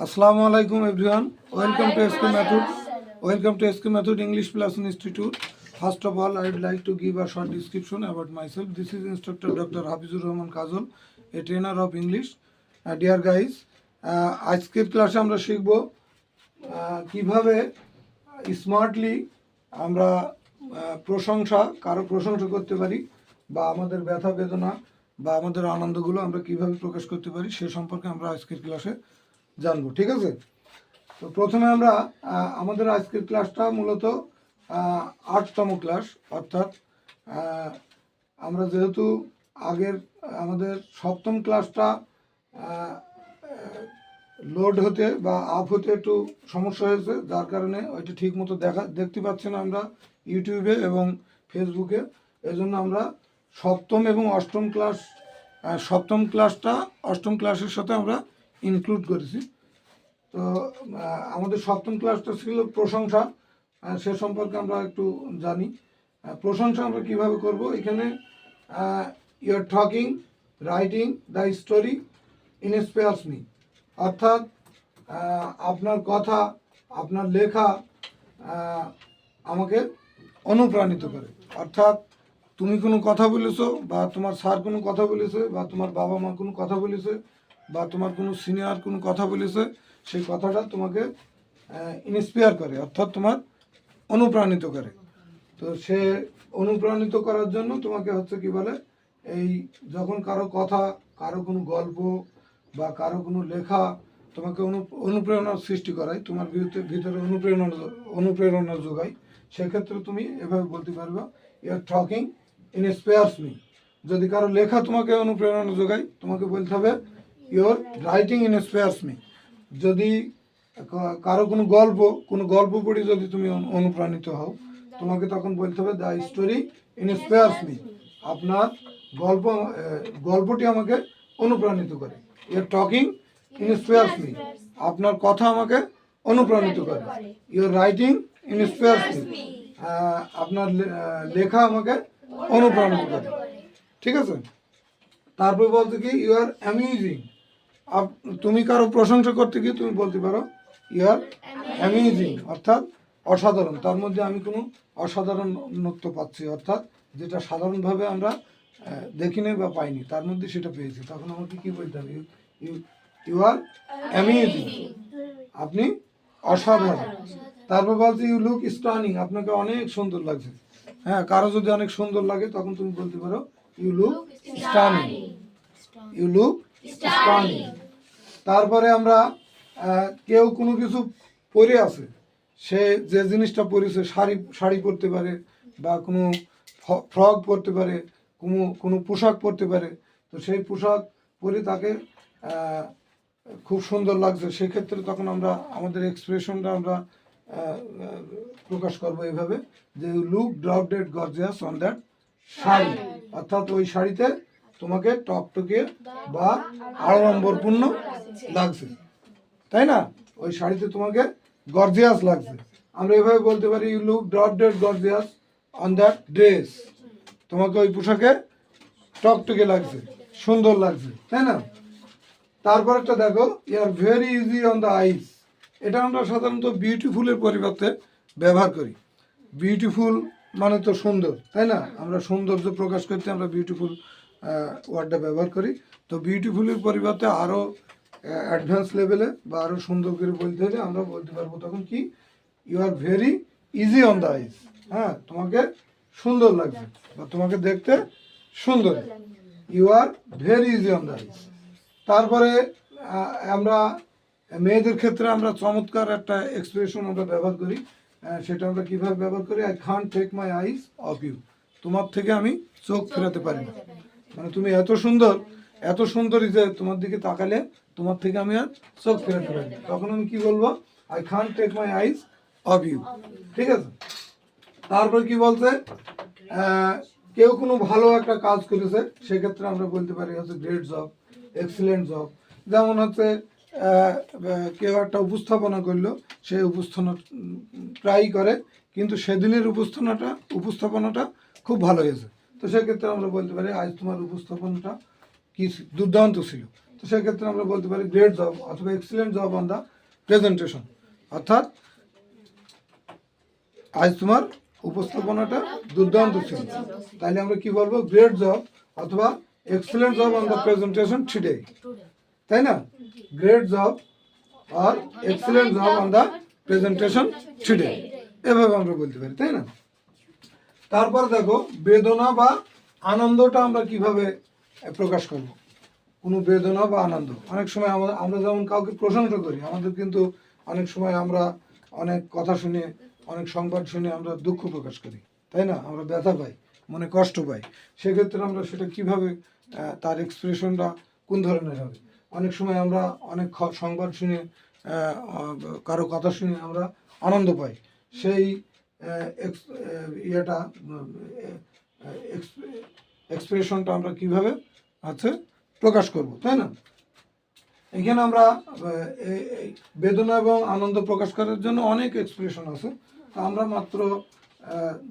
Everyone. Welcome to SK Method. Welcome to SK Method English Plus Institute. First of all, I would like to give a short description about myself. This is Instructor Dr. Hafizur Rahman Kazol, a trainer of English. Uh, dear guys, uh, আজকের ক্লাসে আমরা শিখব কীভাবে smartly আমরা প্রশংসা কারও প্রশংসা করতে পারি বা আমাদের ব্যথা বেদনা বা আমাদের আনন্দগুলো আমরা কীভাবে প্রকাশ করতে পারি সে সম্পর্কে আমরা আজকের ক্লাসে জানব, ঠিক আছে? তো প্রথমে আমরা আমাদের আজকের ক্লাসটা মূলত আটতম ক্লাস অর্থাৎ আমরা যেহেতু আগের, আমাদের সপ্তম ক্লাসটা লোড হতে বা আপ হতে একটু সমস্যা হয়েছে, যার কারণে ওইটা ঠিক মতো দেখা, দেখতে পাচ্ছি না আমরা ইউটিউবে এবং ফেসবুকে। এজন্য আমরা সপ্তম এবং অষ্টম ক্লাস সপ্তম ক্লাসটা অষ্টম ক্লাসের সাথে আমরা ইনক্লুড করেছি। তো আমাদের সপ্তম ক্লাসটা ছিল প্রশংসা। সে সম্পর্কে আমরা একটু জানি। প্রশংসা আমরা কীভাবে করব? এখানে you are talking writing the story inspires me অর্থাৎ আপনার কথা, আপনার লেখা আমাকে অনুপ্রাণিত করে। অর্থাৎ, তুমি কোনো কথা বলেছ বা তোমার স্যার কোনো কথা বলেছে বা তোমার বাবা মা কোনো কথা বলেছে বা তোমার কোনো সিনিয়র কোনো কথা বলেছে, সেই কথাটা তোমাকে ইন্সপায়ার করে, অর্থাৎ তোমার অনুপ্রাণিত করে। তো সে অনুপ্রাণিত করার জন্য তোমাকে হচ্ছে কি বলে, এই যখন কারও কথা, কারও কোনো গল্প বা কারও কোনো লেখা তোমাকে অনু অনুপ্রেরণার সৃষ্টি করায়, তোমার ভিতরে অনুপ্রেরণা অনুপ্রেরণা যোগায়, সেক্ষেত্রে তুমি এভাবে বলতে পারবে ইউর টকিং ইনস্পায়ার্স মি যদি কারও লেখা তোমাকে অনুপ্রেরণা যোগায়, তোমাকে বলতে হবে ইউর রাইটিং ইনস্পায়ার্স মি যদি কারও কোনো গল্প কোনো গল্প পড়ে যদি তুমি অনুপ্রাণিত হও তোমাকে তখন বলতে হবে দ্য স্টোরি ইনস্পায়ার্স মি আপনার গল্প গল্পটি আমাকে অনুপ্রাণিত করে ইউর টকিং ইনস্পায়ার্স মি আপনার কথা আমাকে অনুপ্রাণিত করে ইউর রাইটিং ইনস্পায়ার্স মি আপনার লেখা আমাকে অনুপ্রাণিত করে ঠিক আছে তারপর বলতে কি ইউ আর অ্যামিউজিং তুমি কারও প্রশংসা করতে গিয়ে তুমি বলতে পারো ইউ আর অ্যামিউজিং অর্থাৎ অসাধারণ। তার মধ্যে আমি কোনো অসাধারণত্ব পাচ্ছি, অর্থাৎ যেটা সাধারণভাবে আমরা দেখিনি বা পাইনি, তার মধ্যে সেটা পেয়েছি। তখন আমাকে কি বলতে হবে? ইউ ইউ আর অ্যামিউজিং আপনি অসাধারণ। তারপর বলছে ইউ লুক স্টানিং আপনাকে অনেক সুন্দর লাগছে। হ্যাঁ কারও যদি অনেক সুন্দর লাগে, তখন তুমি বলতে পারো you look stunning you look তারপরে আমরা কেউ কোনো কিছু পরে আছে সে যে জিনিসটা পরেছে শাড়ি শাড়ি পরতে পারে বা কোনো ফ্রক পরতে পারে কোনো কোনো পোশাক পরতে পারে তো সেই পোশাক পরে তাকে খুব সুন্দর লাগছে। সেক্ষেত্রে তখন আমরা আমাদের এক্সপ্রেশনটা আমরা প্রকাশ করব এইভাবে যে look drop dead gorgeous on that sari. অর্থাৎ ওই শাড়িতে তোমাকে টকটকে বা আড়ম্বরপূর্ণ লাগছে। তাই না? ওই শাড়িতে তোমাকে গর্জিয়াস লাগছে। আমরা এভাবে বলতে পারি you look drop dead gorgeous on that dress তোমাকে ওই পোশাকে টকটকে লাগছে। সুন্দর লাগছে। তাই না? তারপর একটা দেখো ইয়ার very easy on the eyes এটা আমরা সাধারণত বিউটিফুলের পরিবর্তে ব্যবহার করি। বিউটিফুল মানে তো সুন্দর, তাই না? আমরা সৌন্দর্য প্রকাশ করতে আমরা বিউটিফুল ওয়ার্ডটা ব্যবহার করি। তো বিউটিফুলের পরিবর্তে আরও অ্যাডভান্স লেভেলে বা আরও সুন্দর করে বলতে হলে আমরা বলতে পারব তখন কি you are very easy on the eyes হ্যাঁ তোমাকে সুন্দর লাগবে বা তোমাকে দেখতে সুন্দর। You are very easy on the eyes তারপরে আমরা মেয়েদের ক্ষেত্রে আমরা চমৎকার একটা এক্সপ্রেশন আমরা ব্যবহার করি। সেটা আমরা কীভাবে ব্যবহার করি? I can't take my eyes off you তোমার থেকে আমি চোখ ফেরাতে পারি না। মানে তুমি এত সুন্দর, এত সুন্দরী যে তোমার দিকে তাকালে তোমার থেকে আমি আর চোখ ফেরাতে পারি তখন আমি কি বলব? I can't take my eyes off you ঠিক আছে? তারপর কি বলছে? কেউ কোনো ভালো একটা কাজ করেছে, সেক্ষেত্রে আমরা বলতে পারি হচ্ছে গ্রেট জব এক্সিলেন্ট জব যেমন হচ্ছে কেউ একটা উপস্থাপনা করল সেই উপস্থাপনা ট্রাই করে, কিন্তু সেদিনের উপস্থাপনাটা উপস্থাপনাটা খুব ভালো হয়েছে। তো সেক্ষেত্রে আমরা বলতে পারি, আজ তোমার উপস্থাপনাটা কি দুর্দান্ত ছিল। তো সেক্ষেত্রে আমরা বলতে পারি গ্রেট জব অথবা excellent job on the presentation অর্থাৎ, আজ তোমার উপস্থাপনাটা দুর্দান্ত ছিল। তাহলে আমরা কি বলব গ্রেট জব অথবা excellent job on the presentation today তাই না? Great job R excellent job on the presentation today এভাবে আমরা বলতে পারি, তাই না? তারপর দেখো, বেদনা বা আনন্দটা আমরা কীভাবে প্রকাশ করব? কোনো বেদনা বা আনন্দ। অনেক সময় আমরা আমরা যেমন কাউকে প্রশংসা করি, আমাদের কিন্তু অনেক সময় আমরা অনেক কথা শুনে, অনেক সংবাদ শুনে আমরা দুঃখ প্রকাশ করি। তাই না? আমরা ব্যথা পাই, মনে কষ্ট পাই। সেক্ষেত্রে আমরা সেটা কীভাবে তার এক্সপ্রেশনটা কোন ধরনের হবে? অনেক সময় আমরা অনেক সংবাদ শুনে কারও কথা শুনে আমরা আনন্দ পাই। সেই ইয়েটা এক্সপ্রেশনটা আমরা কীভাবে আছে প্রকাশ করব, তাই না? এখানে আমরা বেদনা এবং আনন্দ প্রকাশ করার জন্য অনেক এক্সপ্রেশন আছে। তো আমরা মাত্র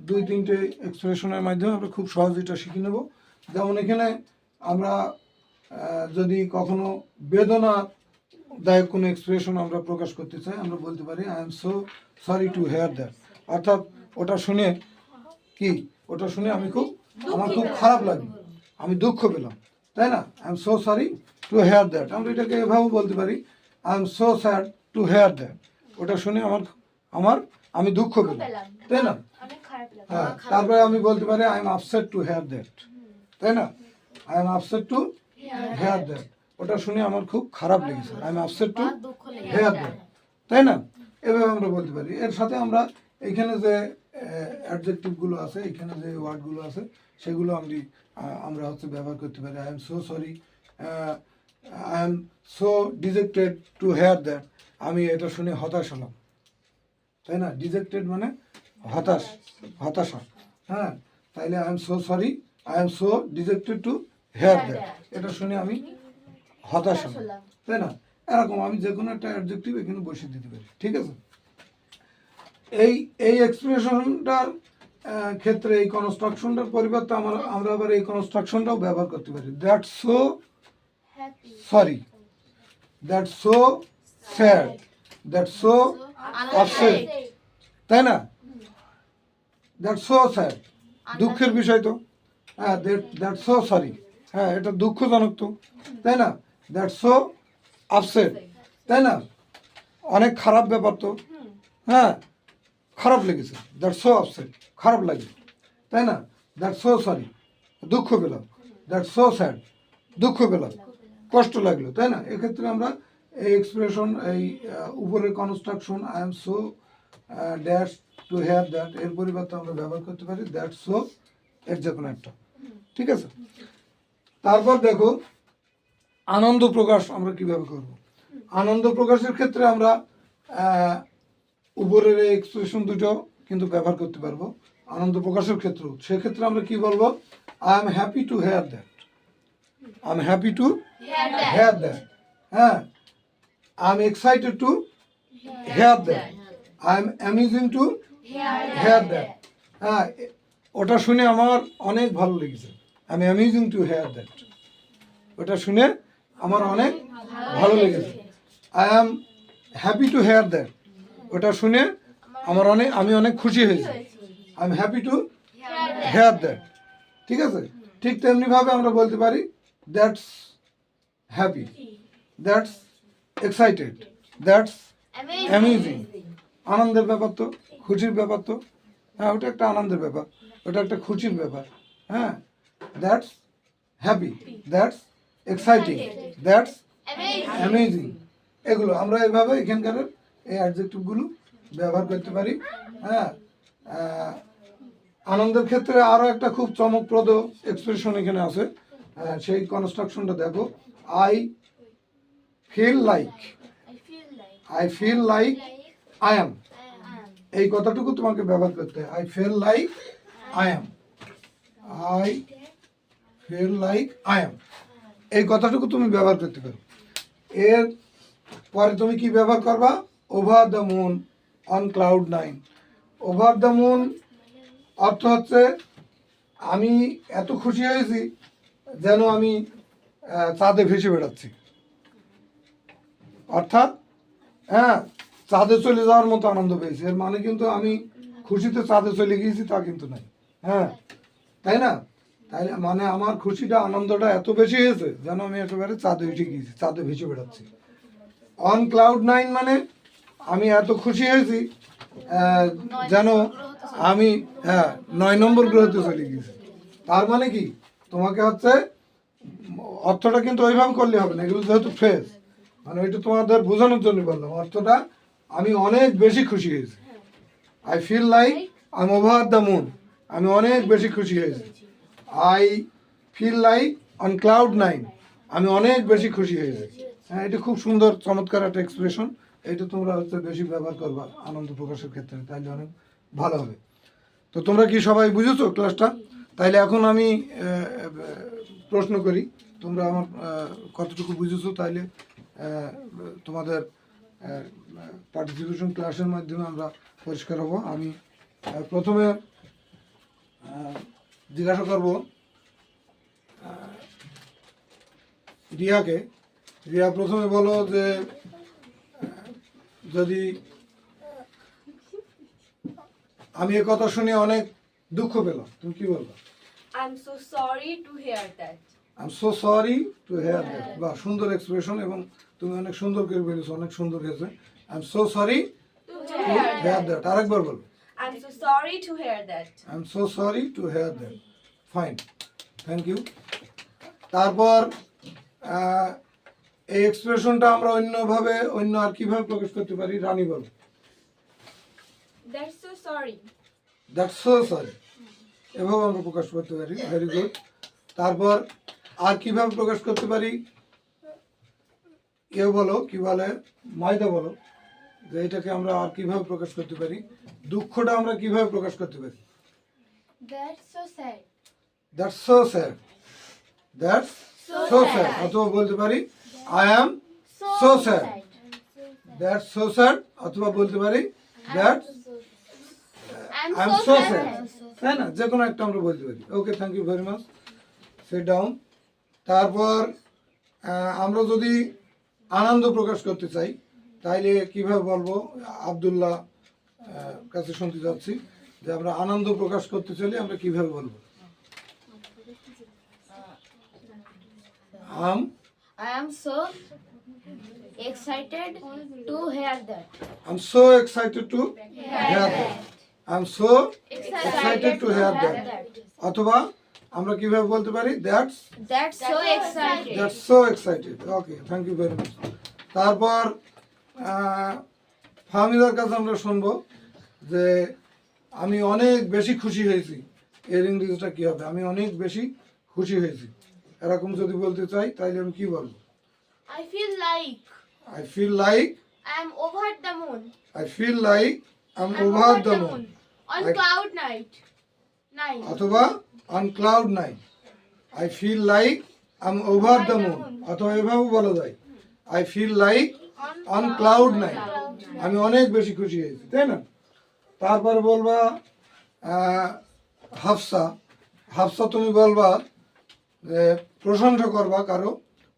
দুই তিনটে এক্সপ্রেশনের মাধ্যমে আমরা খুব সহজে এটা শিখে নেব। যেমন এখানে আমরা যদি কখনো বেদনা দায়ক কোনো এক্সপ্রেশন আমরা প্রকাশ করতে চাই, আমরা বলতে পারি I am so sorry to hear that অর্থাৎ ওটা শুনে কি? ওটা শুনে আমি খুব আমার খুব খারাপ লাগে আমি দুঃখ পেলাম তাই না? I am so sorry to hear that আমরা এটাকে এভাবেও বলতে পারি I am so sad to hear that ওটা শুনে আমার আমার আমি দুঃখ পেলাম তাই না? হ্যাঁ তারপরে আমি বলতে পারি I am upset to hear that তাই না? I am upset to hear that ওটা শুনে আমার খুব খারাপ লেগেছে I am upset to hear that তাই না? এভাবে আমরা বলতে পারি। এর সাথে আমরা এখানে যে অ্যাডজেক্টিভগুলো আছে, এখানে যে ওয়ার্ডগুলো আছে, সেগুলো আমি আমরা হচ্ছে ব্যবহার করতে পারি। I am so sorry I am so dejected to hear that আমি এটা শুনে হতাশ হলাম। তাই না? ডিজেক্টেড মানে হতাশ, হতাশা। হ্যাঁ? তাইলে I am so sorry I am so dejected to hear that এটা শুনে আমি হতাশ হলাম। তাই না? এরকম আমি যে কোনো একটা অ্যাডজেক্টিভ এখানে বসিয়ে দিতে পারি। ঠিক আছে? এই এই এক্সপ্রেশনটার ক্ষেত্রে এই কনস্ট্রাকশনটার পরিবর্তে আমরা আমরা আবার এই কনস্ট্রাকশনটাও ব্যবহার করতে পারি। That so sorry that so sad that so upset তাই না? দ্যাট সো স্যাড দুঃখের বিষয় তো। হ্যাঁ দ্যাট সো সরি হ্যাঁ এটা দুঃখজনক তো। তাই না? দ্যাট সো আপসেট তাই না? অনেক খারাপ ব্যাপার তো। হ্যাঁ খারাপ লেগেছে। দ্যাট সো আপসেট খারাপ লাগে। তাই না? দ্যাট সো সরি দুঃখ পেলাম। দ্যাট সো স্যাড দুঃখ পেলাম। কষ্ট লাগল, তাই না? এক্ষেত্রে আমরা এই এক্সপ্রেশন এই উপরের construction I am so dash to have that এর পরিবর্তে আমরা ব্যবহার করতে পারি দ্যাট সো এর যে কোনো একটা ঠিক আছে? তারপর দেখো, আনন্দ প্রকাশ আমরা কীভাবে করব? আনন্দ প্রকাশের ক্ষেত্রে আমরা উপরের এই এক্সপ্রেশন দুটো কিন্তু ব্যবহার করতে পারব। আনন্দ প্রকাশের ক্ষেত্রেও সেক্ষেত্রে আমরা কি বলব? I am happy to hear that I am happy to hear that হ্যাঁ? I am excited to hear that I am amazing to hear that হ্যাঁ ওটা শুনে আমার অনেক ভালো লেগেছে। I am amazing to hear that ওটা শুনে আমার অনেক ভালো লেগেছে। I am happy to hear that ওটা শুনে আমার অনেক, আমি অনেক খুশি হয়েছি। I am happy to hear that ঠিক আছে? ঠিক তেমনিভাবে আমরা বলতে পারি that's happy that's excited that's amazing আনন্দের ব্যাপার তো, খুশির ব্যাপার তো। হ্যাঁ ওটা একটা আনন্দের ব্যাপার। ওটা একটা খুশির ব্যাপার। হ্যাঁ that's happy that's exciting that's amazing এগুলো, আমরা এভাবে এখানকার এই অ্যাডজেক্টিভগুলো ব্যবহার করতে পারি হ্যাঁ? আনন্দের ক্ষেত্রে আরও একটা খুব চমকপ্রদ এক্সপ্রেশন এখানে আছে। সেই কনস্ট্রাকশনটা দেখো। I feel like I feel like I am. এই কথাটুকু তোমাকে ব্যবহার করতে হয়। I feel like I am I feel like I am এই কথাটুকু তুমি ব্যবহার করতে পারো। এর পরে তুমি কি ব্যবহার করবা? Over the moon on cloud nine over the moon অর্থ হচ্ছে আমি এত খুশি হয়েছি যেন আমি চাঁদে ভেসে বেড়াচ্ছি। অর্থাৎ হ্যাঁ চাঁদে চলে যাওয়ার মতো আনন্দ পেয়েছি। এর মানে কিন্তু আমি খুশিতে চাঁদে চলে গিয়েছি তা কিন্তু নাই হ্যাঁ তাই না? তাই মানে আমার খুশিটা, আনন্দটা এত বেশি হয়েছে যেন আমি একেবারে চাঁদে উঠে গিয়েছি, চাঁদে ভেসে বেড়াচ্ছি। অন ক্লাউড নাইন মানে আমি এত খুশি হয়েছি যেন আমি হ্যাঁ নয় নম্বর গ্রহতে চলে গেছি তার মানে কি? তোমাকে হচ্ছে অর্থটা কিন্তু ওইভাবে করলে হবে না, এগুলো যেহেতু ফ্রেশ মানে ওইটা তোমাদের বোঝানোর জন্য বললাম, অর্থটা আমি অনেক বেশি খুশি হয়েছি। I feel like I over the moon আমি অনেক বেশি খুশি হয়েছি। I feel like on cloud nine আমি অনেক বেশি খুশি হয়েছি। হ্যাঁ এটা খুব সুন্দর, চমৎকার একটা এক্সপ্রেশন এটা তোমরা হচ্ছে বেশি ব্যবহার করবা আনন্দ প্রকাশের ক্ষেত্রে, তাইলে অনেক ভালো হবে। তো তোমরা কি সবাই বুঝেছ ক্লাসটা? তাইলে এখন আমি প্রশ্ন করি, তোমরা আমার কতটুকু বুঝেছ? তাইলে তোমাদের পার্টিসিপেশন ক্লাসের মাধ্যমে আমরা পরিষ্কার হব। আমি প্রথমে জিজ্ঞাসা করব রিয়াকে। রিয়া প্রথমে বলো যে যদি আমি এ কথা শুনে অনেক দুঃখ পেলাম। তুমি কি বলব? I'm so sorry to hear that. I am so sorry to hear that বা সুন্দর এক্সপ্রেশন এবং তুমি অনেক সুন্দর করে বলেছ অনেক সুন্দর হয়েছে। I am so sorry To to hear hear. That আরেকবার বলব I'm so sorry to hear that. I am so sorry to hear that fine thank you তারপর এই এক্সপ্রেশনটা আমরা অন্যভাবে অন্য আর কীভাবে প্রকাশ করতে পারি? রানী বল। That's so sorry. That's so sorry এভাবে আমরা প্রকাশ করতে পারি। ভেরি গুড তারপর আর কীভাবে প্রকাশ করতে পারি? কেউ বলো কি বলে? ময়দা বলো যে এটাকে আমরা আর কীভাবে প্রকাশ করতে পারি? দুঃখটা আমরা কীভাবে প্রকাশ করতে পারি? That's so sad. That's so sad that's so sad অথবা বলতে পারি I am so sad. That so sad অথবা বলতে পারি that's I'm, I am so. Sad তাই না? যে কোনো একটা আমরা বলতে পারি। Okay thank you very much sit down তারপর আমরা যদি আনন্দ প্রকাশ করতে চাই তাইলে কীভাবে বলব? আবদুল্লাহ কাছে শুনতে যাচ্ছি যে আমরা আনন্দ প্রকাশ করতে চাইলে আমরা কীভাবে বলব? I'm I am so excited to hear that. I'm so excited to hear that I am so excited to hear that অথবা আমরা কীভাবে বলতে পারি? That's That's so excited. That's so excited okay thank you very much তারপর ফাহমিদার কাছে আমরা শুনব যে আমি অনেক বেশি খুশি হয়েছি। এর ইংরেজিটা কী হবে? আমি অনেক বেশি খুশি হয়েছি। এরকম যদি বলতে চাই তাইলে আমি কি বলব? I feel like I feel like I am over the moon. I feel like I am over the moon I- cloud night. Nine. অথবা on cloud nine I feel like I am over the moon অথবা এভাবেও বলা যায়। I feel like on cloud nine আমি অনেক বেশি খুশি হয়েছি তাই না? তারপর বলবা হাফসা। হাফসা তুমি বলবা যে প্রশংসা করবা কারও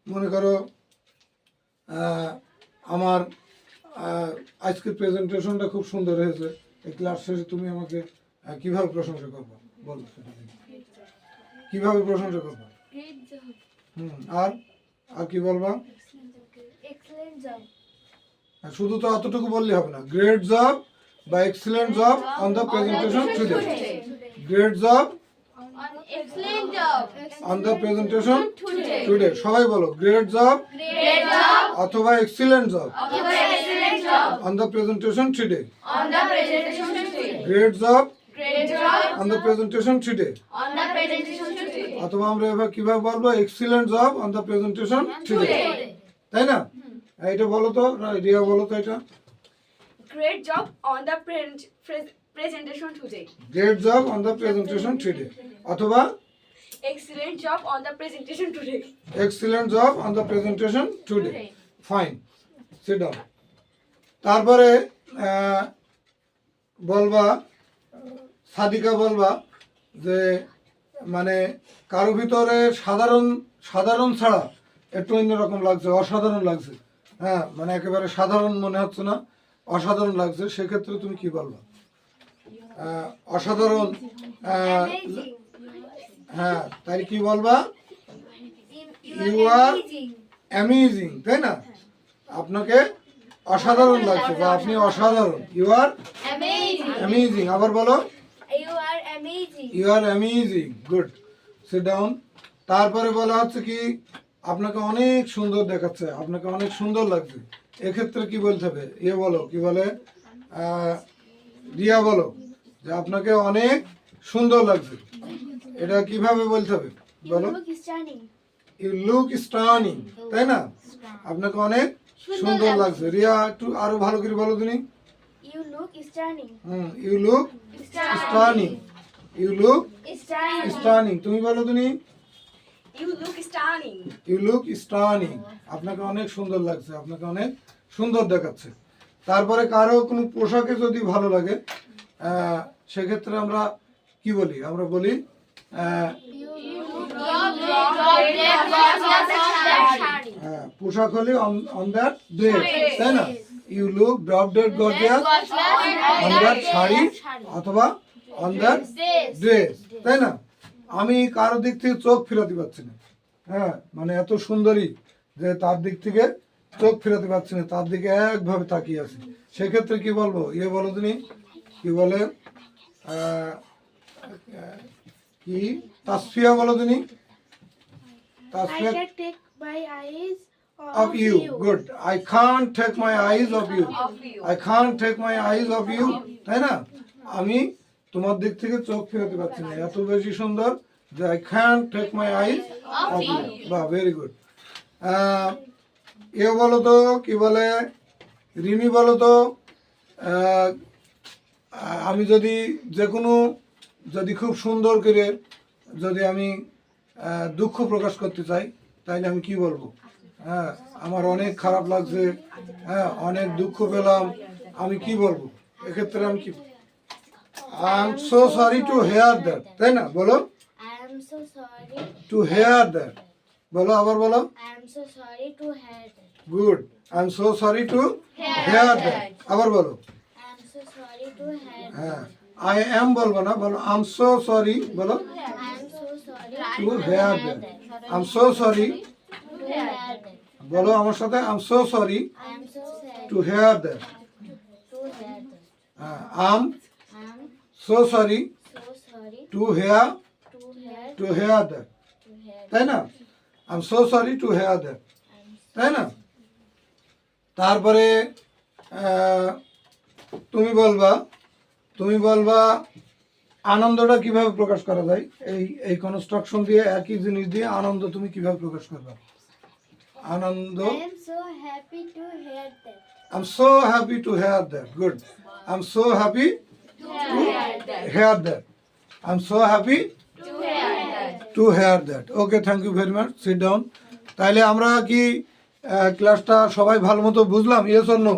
মনে করো আমার আজকের প্রেজেন্টেশনটা খুব সুন্দর হয়েছে। এই ক্লাস শেষে তুমি আমাকে কীভাবে প্রশংসা করবা? বলো সেটা কীভাবে প্রশংসা করবা? হুম আর আর কি বলবা? শুধু তো অতটুকু বললে হবে না। গ্রেট জব বা excellent job on the presentation today great job. On the presentation. Today সবাই বলো গ্রেট জব অথবা excellent job on the presentation today. Great job on the presentation today. অথবা আমরা এবার কীভাবে বলব excellent job on the presentation today. তাই না? এটা বলো তো রিয়া বলো তো এটা। On the pre- pre- presentation today. Great job on the presentation today অথবা Excellent job on the presentation today. Excellent job on the presentation today fine sit down তারপরে বলবা সাদিকা বলবা যে মানে কারও ভিতরে সাধারণ সাধারণ ছাড়া একটু অন্যরকম লাগছে অসাধারণ লাগছে। হ্যাঁ মানে একেবারে সাধারণ মনে হচ্ছে না অসাধারণ লাগছে। সেক্ষেত্রে তুমি কি বলব? অসাধারণ হ্যাঁ তাই কি বলবা? ইউ আর অ্যামেজিং তাই না? আপনাকে অসাধারণ লাগছে বা আপনি অসাধারণ। You are. অ্যামেজিং আবার বলো. You are amazing good sit down তারপরে বলা হচ্ছে কি আপনাকে অনেক সুন্দর দেখাচ্ছে আপনাকে অনেক সুন্দর লাগছে। এক্ষেত্রে কি বলতে হবে? ইয়ে বলো কি বলে? রিয়া বলো। যে আপনাকে অনেক সুন্দর লাগছে এটা কীভাবে বলতে হবে? বলো। ইউ লুক স্টানিং তাই না? আপনাকে অনেক সুন্দর লাগছে। রিয়া একটু আরও ভালো করে বলো তুমি। You look stunning. Hmm you look stunning you look. Stunning তুমি বলো তুমি। You look stunning. You look stunning আপনাকে অনেক সুন্দর লাগছে। আপনাকে অনেক সুন্দর দেখাচ্ছে। তারপরে কারও কোনো পোশাকে যদি ভালো লাগে সেক্ষেত্রে আমরা কি বলি? আমরা বলি হ্যাঁ, পোশাক হলে অন দ্যাট ড্রেস তাই না? You look drop dead gorgeous on that sari অথবা অন দ্যাট ড্রেস তাই না? আমি কারও দিক থেকে চোখ ফেরাতে পারছি না। হ্যাঁ মানে এত সুন্দরী যে তার দিক থেকে চোখ ফেরাতে পারছি না তার দিকে একভাবে তাকিয়ে আছি। সেক্ষেত্রে কি বলব? ইয়ে বলো তুমি। কি বলে? কি? তাসফিয়া বলো তুমি। Tasfia take my eyes of you. good. I can't take my eyes of you. I can't take my eyes of you. তাই না? আমি তোমার দিক থেকে চোখ ফেরাতে পারছি না। এত বেশি সুন্দর যে I can take my eyes off you বাহ ভেরি গুড এ বলো তো কি বলে? রিমি বলো তো। আমি যদি যে কোনো যদি খুব সুন্দর করে যদি আমি দুঃখ প্রকাশ করতে চাই তাইলে আমি কি বলব? হ্যাঁ আমার অনেক খারাপ লাগছে হ্যাঁ অনেক দুঃখ পেলাম আমি কি বলব? এক্ষেত্রে আমি কি I am so sorry to hear that তাই না? বলো. টু হেয়ার দ্যাট বলো আবার বলো. Good I am so sorry to hear that আবার বলো I am so sorry to hear. হ্যাঁ। আই এম বলব না বলো আই এম সো সরি বলো। To hear I am so sorry. বলো আমার সাথে I am so sorry to hear I am so sorry to hear to hear that তাই না? I am so sorry to hear that তাই না? তারপরে আহ, তুমি বলবা তুমি বলবা আনন্দটা কীভাবে প্রকাশ করা যায়? এই এই কনস্ট্রাকশন দিয়ে একই জিনিস দিয়ে আনন্দ তুমি কীভাবে প্রকাশ করবা? আনন্দ? I am so happy to hear that. I am so happy to hear that good I am so happy to hear that I am so happy to hear that okay thank you very much sit down তাহলে আমরা কি আহ, ক্লাসটা সবাই ভালো মতো বুঝলাম? Yes or no.